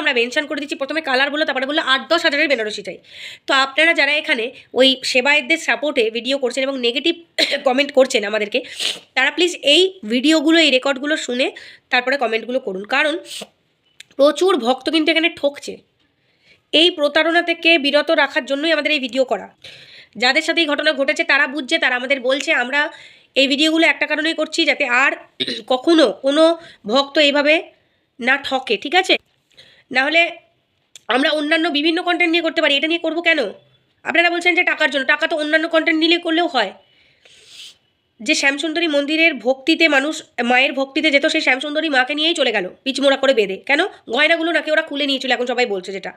আমরা মেনশন করে দিচ্ছি, প্রথমে কালার বলল তারপরে বলল আট দশ হাজারের বেনারসি চাই। তো আপনারা যারা এখানে ওই সেবায়তদের সাপোর্টে ভিডিও করছেন এবং নেগেটিভ কমেন্ট করছেন আমাদেরকে, তারা প্লিজ এই ভিডিওগুলো এই রেকর্ডগুলো শুনে তারপরে কমেন্টগুলো করুন। কারণ প্রচুর ভক্ত কিন্তু এখানে ঠকছে। এই প্রতারণা থেকে বিরত রাখার জন্যই আমাদের এই ভিডিও করা। যাদের সাথে এই ঘটনা ঘটেছে, তারা বুঝছে, তারা আমাদের বলছে, আমরা এই ভিডিওগুলো একটা কারণেই করছি যাতে আর কখনো কোনো ভক্ত এইভাবে না ঠকে, ঠিক আছে? না হলে আমরা অন্যান্য বিভিন্ন কন্টেন্ট নিয়ে করতে পারি, এটা নিয়ে করব কেন? আপনারা বলছেন যে টাকার জন্য, টাকা তো অন্যান্য কন্টেন্ট নিলে করলেও হয়। যে শ্যামসুন্দরী মন্দিরের ভক্তিতে মানুষ, মায়ের ভক্তিতে যেত, সেই শ্যামসুন্দরী মাকে নিয়েই চলে গেল, পিচমোড়া করে বেঁধে। কেন? গয়নাগুলো নাকি ওরা খুলে নিয়েছিল, এখন সবাই বলছে যেটা।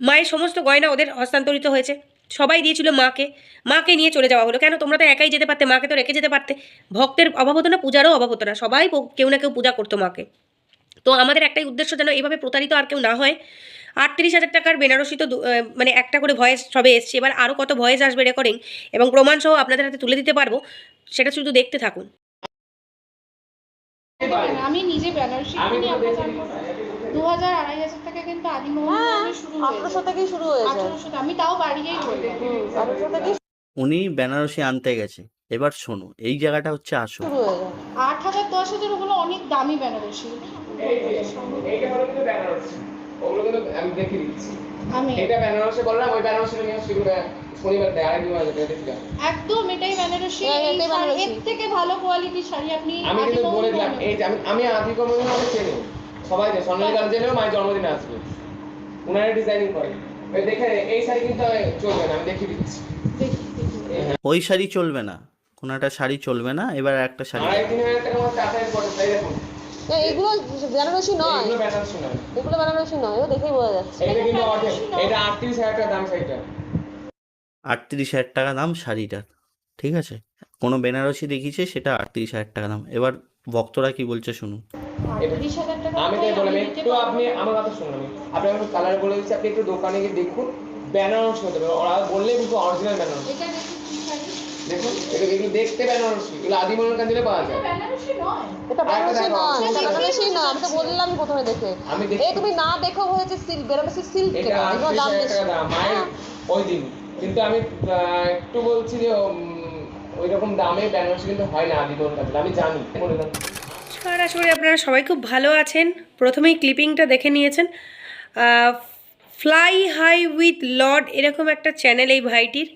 মায়ের সমস্ত গয়না ওদের হস্তান্তরিত হয়েছে। সবাই দিয়েছিল মাকে। মাকে নিয়ে চলে যাওয়া হলো। কেন? তোমরা তো একাই যেতে পারতে, মাকে তো রেখে যেতে পারতে। ভক্তের অভাব হতো না, পূজারও অভাব হতো না। সবাই কেউ না কেউ পূজা করতো মাকে। তো আমাদের একটাই উদ্দেশ্য যেন এইভাবে প্রতারিত আর কেউ না হয়। আটত্রিশ হাজার টাকার বেনারসি তো মানে একটা করে ভয়েস সবে এসছে। এবার আরও কত ভয়েস আসবে রেকর্ডিং এবং প্রমাণ সহ আপনাদের হাতে তুলে দিতে পারব সেটা শুধু দেখতে থাকুন। আমি নিজে বেনারসি আমি কিনি তো আমরা দেখি। জানব দু হাজার আড়াই হাজার টাকা কিন্তু আদিমোহন হ্যাঁ শুরু আঠারোশো থেকেই শুরু হয়েছে আঠারোশো আমি তাও বাড়িয়েই আঠারোশো থেকেই উনি বেনারসি আনতে গেছে। এবার শোনো এই জায়গাটা হচ্ছে আসল। আট হাজার দশ হাজার ওগুলো অনেক দামি বেনারসি। এইটা হলো কিন্তু বেনারসি ওগুলো কিন্তু আমি দেখিয়ে দিচ্ছি এটা বেনারসি বললাম ওই বেনারসি নিয়ে আসছি শনিবার দেয় আড়াই দিন আগে দেখি একদম এটাই বেনারসি হ্যাঁ, এই এটাই শাড়ি- বেনারসি। এর থেকে ভালো কোয়ালিটির শাড়ি আপনি আমি কিন্তু বলে দিলাম এই আমি আমি আদি কমিউনি চিনি সবাই জানে স্বর্ণালী গান জেনেও মায়ের জন্মদিনে আসবে। উনারা ডিজাইনিং করে। ওই দেখে এই শাড়ি কিন্তু চলবে না আমি দেখিয়ে দিচ্ছি। ওই শাড়ি চলবে না। কোনো একটা শাড়ি চলবে না এবার একটা শাড়ি আড়াই তিন হাজার তাই দেখুন। না, এগুলো বেনারসি নয়। এগুলো বেনারসি নয়। এগুলো বেনারসি নয় ও দেখেই বোঝা যাচ্ছে। এটা কিন্তু এটা আটত্রিশ হাজার টাকা দাম শাড়িটা আটত্রিশ হাজার টাকা দাম শাড়িটার ঠিক আছে? কোনো বেনারসি দেখিয়েছে সেটা আটত্রিশ হাজার টাকা দাম। এবার ভক্তরা কি বলছে শুনুন। আমি তাই বললাম একটু আপনি আমার কথা শুনুন আমি। আপনি আমাকে কালার বলে দিচ্ছি আপনি একটু দোকানে গিয়ে দেখুন। বেনারসি হতে পারে। ওরা বললে কিন্তু অরিজিনাল বেনারসি? দেখুন এটা এগুলো দেখতে বেনারসি এগুলো আদি মনের কাছে পাওয়া যায়। বেনারসি নয়। এটা বেনারসি নয় এটা বেনারসি নয় আমি তো বললাম প্রথমে দেখে। আমি দেখি তুমি না দেখো হয়েছে সিল্ক বেনারসি এটা দাম বেশি। হ্যাঁ। ওই দিন। কিন্তু আমি আহ, একটু বলছি যে ওই রকম দামে বেনারসি কিন্তু হয় না আদি মনের কাছে আমি জানি নমস্কার আশা করি আপনারা সবাই খুব ভালো আছেন। প্রথমেই ক্লিপিংটা দেখে নিয়েছেন। ফ্লাই হাই উইথ লর্ড এরকম একটা চ্যানেল এই ভাইটির।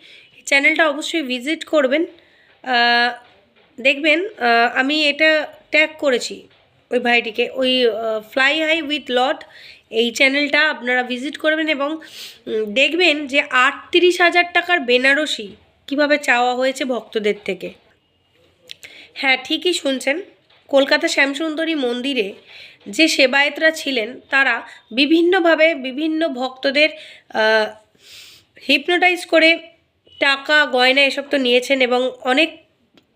চ্যানেলটা অবশ্যই ভিজিট করবেন। দেখবেন আমি এটা ট্যাগ করেছি ওই ভাইটিকে, ওই ফ্লাই হাই উইথ লর্ড এই চ্যানেলটা আপনারা ভিজিট করবেন এবং দেখবেন যে আটত্রিশ হাজার টাকার বেনারসি কীভাবে চাওয়া হয়েছে ভক্তদের থেকে। হ্যাঁ ঠিকই শুনছেন। কলকাতা শ্যামসুন্দরী মন্দিরে যে সেবায়েতরা ছিলেন, তারা বিভিন্নভাবে বিভিন্ন ভক্তদের হিপনোটাইজ করে টাকা, গয়না এসব তো নিয়েছেন এবং অনেক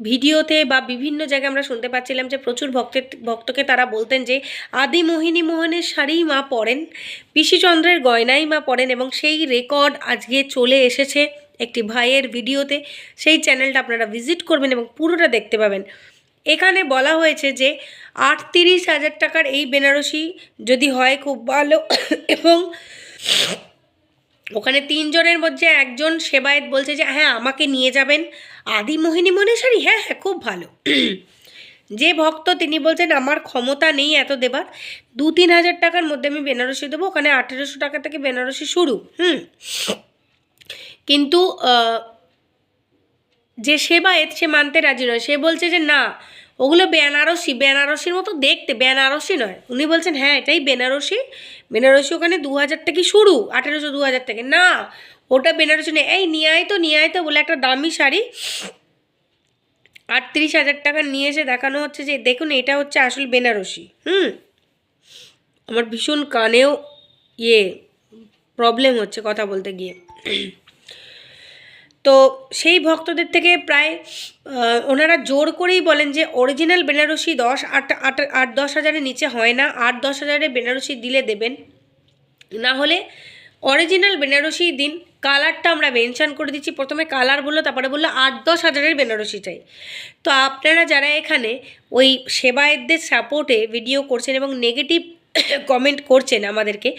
ভিডিওতে বা বিভিন্ন জায়গায় আমরা শুনতে পাচ্ছিলাম যে প্রচুর ভক্তের ভক্তকে তারা বলতেন যে আদি মোহিনী মোহনের শাড়িই মা পরেন পিসিচন্দ্রের গয়নাই মা পরেন এবং সেই রেকর্ড আজকে চলে এসেছে একটি ভাইয়ের ভিডিওতে। সেই চ্যানেলটা আপনারা ভিজিট করবেন এবং পুরোটা দেখতে পাবেন। এখানে বলা হয়েছে যে আটত্রিশ হাজার টাকার এই বেনারসি যদি হয় খুব ভালো এবং ওখানে তিনজনের মধ্যে একজন সেবায়েত বলছে যে হ্যাঁ আমাকে নিয়ে যাবেন। আদি মোহিনী মনে হ্যাঁ হ্যাঁ খুব ভালো। যে ভক্ত, তিনি বলছেন, আমার ক্ষমতা নেই এত দেবার। দু তিন হাজার টাকার মধ্যে আমি বেনারসি দেবো। ওখানে আঠেরোশো টাকা থেকে বেনারসি শুরু। হুম। কিন্তু যে সেবায়েত, সে মানতে রাজি নয়। সে বলছে যে, না ওগুলো বেনারসি, বেনারসির মতো দেখতে, বেনারসি নয়। উনি বলছেন হ্যাঁ এটাই বেনারসি। বেনারসি ওখানে দু হাজার থেকে শুরু, আঠেরোশো দু হাজার থেকে। না, ওটা বেনারসি নেই এই নিয়ে আয় তো নিয়ে আয় তো বলে একটা দামি শাড়ি। আটত্রিশ হাজার টাকা নিয়ে এসে দেখানো হচ্ছে যে, দেখুন, এটা হচ্ছে আসল বেনারসি। হুম? আমার ভীষণ কানেও ইয়ে প্রবলেম হচ্ছে কথা বলতে গিয়ে। তো সেই ভক্তদের থেকে প্রায় ওনারা জোর করেই বলেন যে অরিজিনাল বেনারসি দশ, আট আট আট, দশ হাজারের নিচে হয় না, আট, দশ হাজারের বেনারসি দিলে দেবেন। না হলে অরিজিনাল বেনারসি দিন, কালারটা আমরা মেনশান করে দিচ্ছি। প্রথমে কালার বলল, তারপরে বলল আট, দশ হাজারের বেনারসি চাই। তো আপনারা যারা এখানে ওই সেবায়েতদের সাপোর্টে ভিডিও করছেন এবং নেগেটিভ কমেন্ট করছেন আমাদেরকে,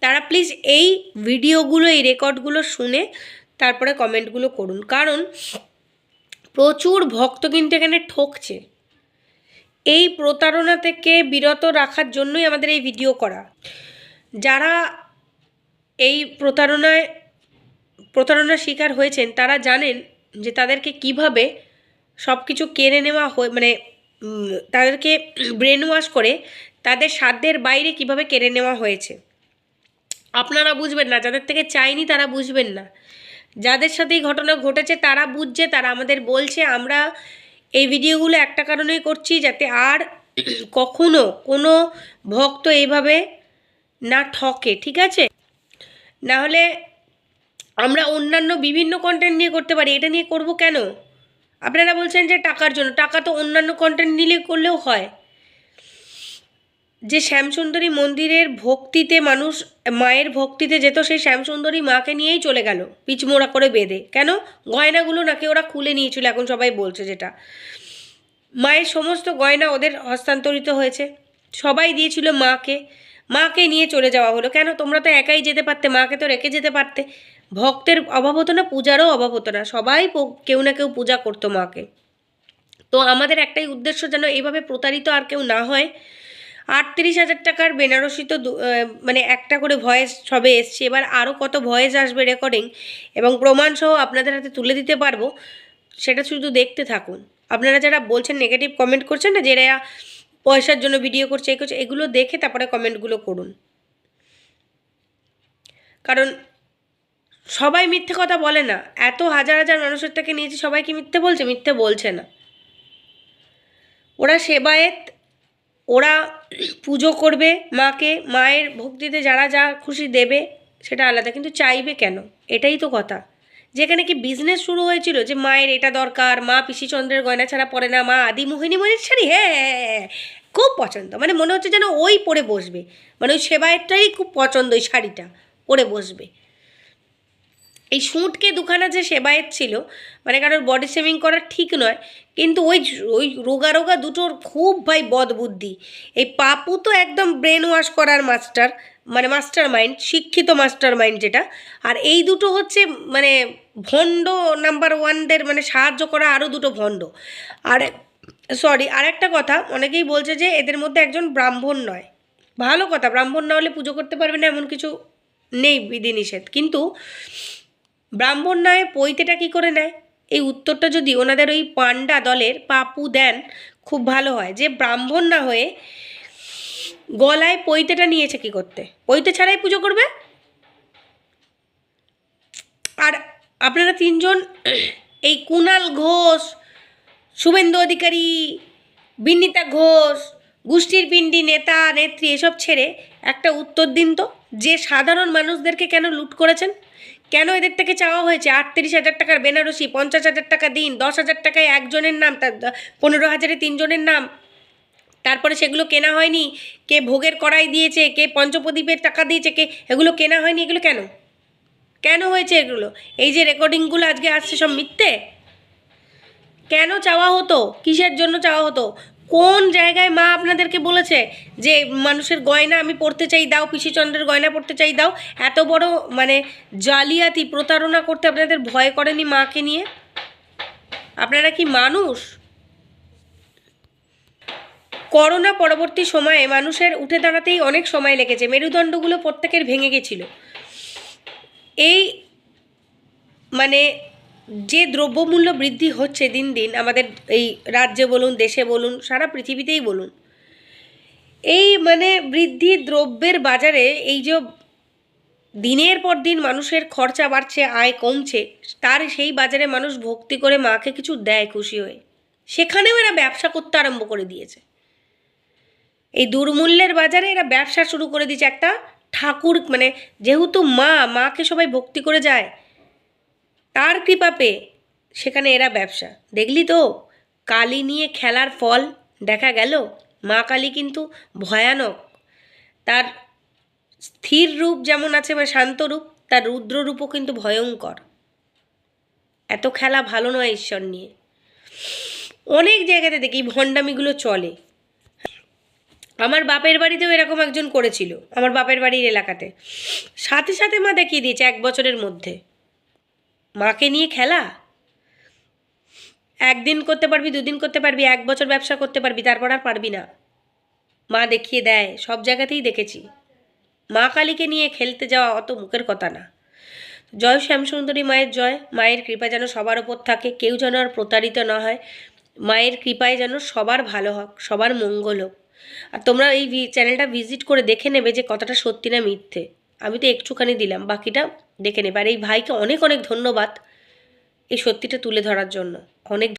তারা প্লিজ এই ভিডিওগুলো এই রেকর্ডগুলো শুনে তারপরে কমেন্টগুলো করুন। কারণ প্রচুর ভক্ত কিন্তু এখানে ঠকছে। এই প্রতারণা থেকে বিরত রাখার জন্যই আমাদের এই ভিডিও করা। যারা এই প্রতারণায়, প্রতারণার শিকার হয়েছেন, তারা জানেন যে তাদেরকে কীভাবে সব কিছু কেড়ে নেওয়া হয়ে মানে তাদেরকে ব্রেন ওয়াশ করে তাদের সাধ্যের বাইরে কীভাবে কেড়ে নেওয়া হয়েছে। আপনারা বুঝবেন না, যাদের থেকে চাইনি তারা বুঝবেন না। যাদের সাথে এই ঘটনা ঘটেছে, তারা বুঝছে, তারা আমাদের বলছে, আমরা এই ভিডিওগুলো একটা কারণেই করছি যাতে আর কখনো কোনো ভক্ত এইভাবে না ঠকে, ঠিক আছে? না হলে আমরা অন্যান্য বিভিন্ন কন্টেন্ট নিয়ে করতে পারি, এটা নিয়ে করব কেন? আপনারা বলছেন যে টাকার জন্য, টাকা তো অন্যান্য কন্টেন্ট নিলে করলেও হয়। যে শ্যামসুন্দরী মন্দিরের ভক্তিতে মানুষ, মায়ের ভক্তিতে যেত, সেই শ্যামসুন্দরী মাকে নিয়েই চলে গেল, পিচমোড়া করে বেঁধে। কেন? গয়নাগুলো নাকি ওরা খুলে নিয়েছিল, এখন সবাই বলছে যেটা। মায়ের সমস্ত গয়না ওদের হস্তান্তরিত হয়েছে। সবাই দিয়েছিল মাকে। মাকে নিয়ে চলে যাওয়া হলো। কেন? তোমরা তো একাই যেতে পারতে, মাকে তো রেখে যেতে পারতে। ভক্তের অভাব হতো না, পূজারও অভাব হতো না। সবাই কেউ না কেউ পূজা করতো মাকে। তো আমাদের একটাই উদ্দেশ্য যেন এইভাবে প্রতারিত আর কেউ না হয়। আটত্রিশ হাজার টাকার বেনারসি তো মানে একটা করে ভয়েস সবে এসছে। এবার আরও কত ভয়েস আসবে রেকর্ডিং এবং প্রমাণ সহ আপনাদের হাতে তুলে দিতে পারব, সেটা শুধু দেখতে থাকুন। আপনারা যারা বলছেন নেগেটিভ কমেন্ট করছেন না যে পয়সার জন্য ভিডিও করছে এই করছে, এগুলো দেখে তারপরে কমেন্টগুলো করুন। কারণ সবাই মিথ্যে কথা বলে না। এত হাজার হাজার মানুষের থেকে নিয়েছে, সবাই কি মিথ্যে বলছে? মিথ্যে বলছে না। ওরা সেবায়েত ওরা পুজো করবে মাকে মায়ের ভক্তিতে যারা যা খুশি দেবে সেটা আলাদা কিন্তু চাইবে কেন? এটাই তো কথা। যেখানে কি বিজনেস শুরু হয়েছিল যে মায়ের এটা দরকার মা পিসিচন্দ্রের গয়না ছাড়া পরে না মা আদি মোহিনী মনির শাড়ি হ্যাঁ হ্যাঁ, হ্যাঁ, হ্যাঁ, খুব পছন্দ। মানে মনে হচ্ছে যেন ওই পরে বসবে। মানে ওই সেবায়েরটাই খুব পছন্দ ওই শাড়িটা। পরে বসবে। এই শুঁটকে দুখানা যে সেবায়েত ছিল মানে কারোর বডি শেভিং করা ঠিক নয়, কিন্তু ওই ওই রোগা রোগা দুটোর খুব ভাই বদ বুদ্ধি এই পাপু তো একদম ব্রেন ওয়াশ করার মাস্টার মানে মাস্টার মাইন্ড শিক্ষিত মাস্টার মাইন্ড যেটা। আর এই দুটো হচ্ছে মানে ভণ্ড নাম্বার ওয়ানদের মানে সাহায্য করা আরও দুটো ভণ্ড। আর সরি আর একটা কথা, অনেকেই বলছে যে এদের মধ্যে একজন ব্রাহ্মণ নয়। ভালো কথা, ব্রাহ্মণ না হলে পুজো করতে পারবে না, এমন কিছু নেই বিধিনিষেধ। কিন্তু ব্রাহ্মণ নয় পৈতেটা কী করে নেয়? এই উত্তরটা যদি ওনাদের ওই পান্ডা দলের পাপু দেন, খুব ভালো হয়। যে ব্রাহ্মণ না হয়ে গলায় পৈতেটা নিয়েছে কি করতে? পৈতে ছাড়াই পুজো করবে? আর আপনারা তিনজন এই কুণাল ঘোষ, শুভেন্দু অধিকারী, বিনীতা ঘোষ, গোষ্ঠীর পিণ্ডি, নেতা, নেত্রী এসব ছেড়ে একটা উত্তর দিন তো। যে সাধারণ মানুষদেরকে কেন লুট করেছেন? কেন এদের থেকে চাওয়া হয়েছে? আটত্রিশ হাজার টাকার বেনারসি, পঞ্চাশ হাজার টাকা দিন, দশ হাজার টাকায় একজনের নাম তার পনেরো হাজারে তিনজনের নাম। তারপরে সেগুলো কেনা হয়নি। কে ভোগের কড়াই দিয়েছে, কে পঞ্চপ্রদীপের টাকা দিয়েছে, কে, এগুলো কেনা হয়নি, এগুলো কেন? কেন হয়েছে এগুলো? এই যে রেকর্ডিংগুলো আজকে আসছে সব মিথ্যে? কেন চাওয়া হতো? কিসের জন্য চাওয়া হতো? কোন জায়গায় মা আপনাদেরকে বলেছে যে মানুষের গয়না আমি পড়তে চাই, দাও পিসিচন্দ্রের গয়না পড়তে চাই, দাও? এত বড় মানে জালিয়াতি প্রতারণা করতে আপনাদের ভয় করেনি মাকে নিয়ে? আপনারা কি মানুষ? করোনা পরবর্তী সময়ে মানুষের উঠে দাঁড়াতেই অনেক সময় লেগেছে, মেরুদণ্ডগুলো প্রত্যেকের ভেঙে গেছিল। এই মানে যে দ্রব্যমূল্য বৃদ্ধি হচ্ছে দিন দিন, আমাদের এই রাজ্যে বলুন, দেশে বলুন, সারা পৃথিবীতেই বলুন, এই মানে বৃদ্ধি দ্রব্যের বাজারে এই যে দিনের পর দিন মানুষের খরচা বাড়ছে, আয় কমছে, তার সেই বাজারে মানুষ ভক্তি করে মাকে কিছু দেয় খুশি হয়ে। সেখানেও এরা ব্যবসা করতে আরম্ভ করে দিয়েছে। এই দুর্মূল্যের বাজারে এরা ব্যবসা শুরু করে দিয়েছে একটা ঠাকুর মানে যেহেতু মা, মাকে সবাই ভক্তি করে যায় তার কৃপা পেয়ে সেখানে এরা ব্যবসা। দেখলি তো? কালী নিয়ে খেলার ফল, দেখা গেল? মা কালী কিন্তু ভয়ানক। তার স্থির রূপ যেমন আছে বা শান্ত রূপ, তার রুদ্র রূপও কিন্তু ভয়ঙ্কর। এত খেলা ভালো নয় ঈশ্বর নিয়ে। অনেক জায়গাতে দেখি ভণ্ডামিগুলো চলে। আমার বাপের বাড়িতেও এরকম একজন করেছিল, আমার বাপের বাড়ির এলাকাতে। সাথে সাথে মা দেখিয়ে দিয়েছে এক বছরের মধ্যে। মাকে নিয়ে খেলা? একদিন করতে পারবি, দুদিন করতে পারবি, এক বছর ব্যবসা করতে পারবি, তারপর আর পারবি না। মা দেখিয়ে দেয়, সব জায়গাতেই দেখেছি। মা কালীকে নিয়ে খেলতে যাওয়া অত মুখের কথা না। জয় শ্যামসুন্দরী মায়ের জয়, মায়ের কৃপা যেন সবার ওপর থাকে, কেউ যেন আর প্রতারিত না হয়। মায়ের কৃপায় যেন সবার ভালো হোক, সবার মঙ্গল হোক। আর তোমরা এই চ্যানেলটা ভিজিট করে দেখে নেবে যে কথাটা সত্যি না মিথ্যে। আমি তো একটুখানি দিলাম, বাকিটা দেখে নেবে আর এই ভাইকে অনেক অনেক ধন্যবাদ এই সত্যিটা তুলে ধরার জন্য। অনেক